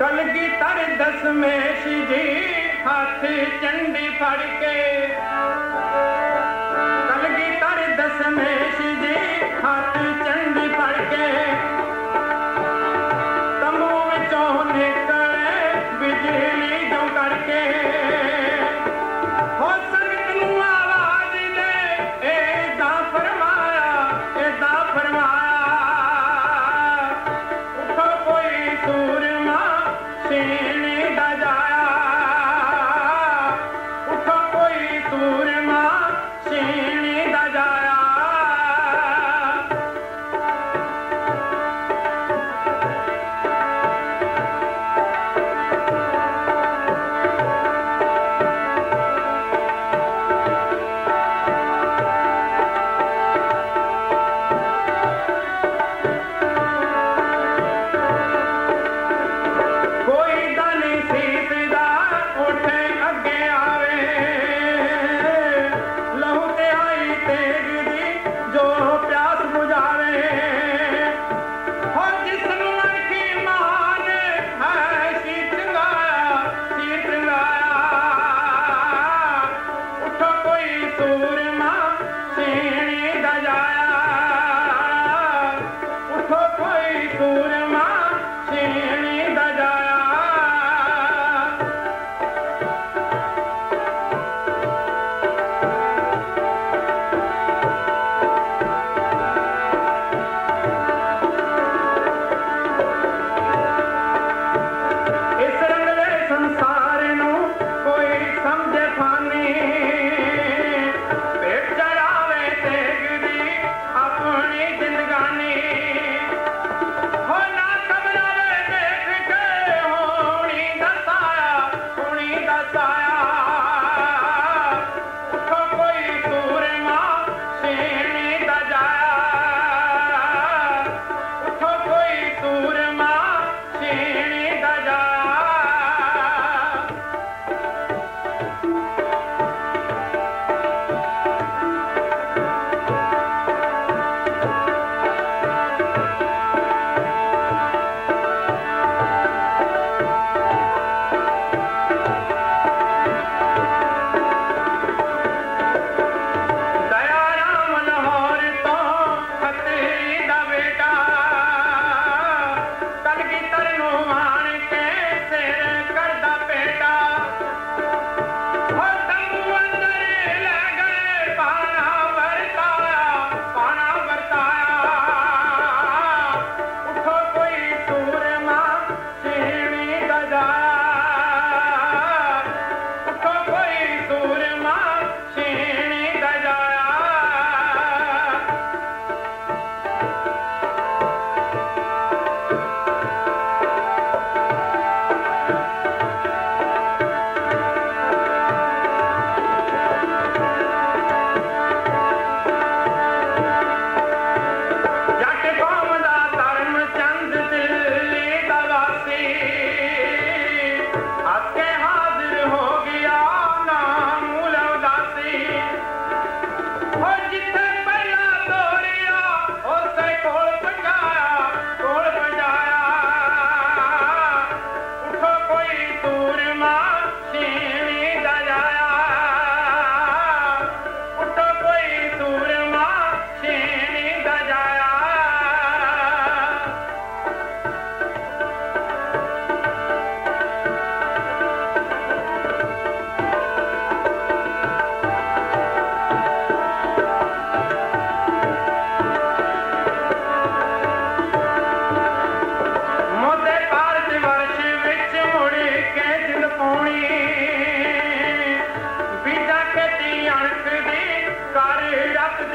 ਕਲਗੀ ਤਰ ਦਸਮੇਸ਼ ਜੀ ਹੱਥ ਚੰਡੀ ਫੜ ਕੇ। ਕਲਗੀ ਤਰ ਦਸਮੇਸ਼ ਜੀ ਹੱਥ ਚੰਡੀ ਫੜ ਕੇ।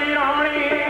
राणे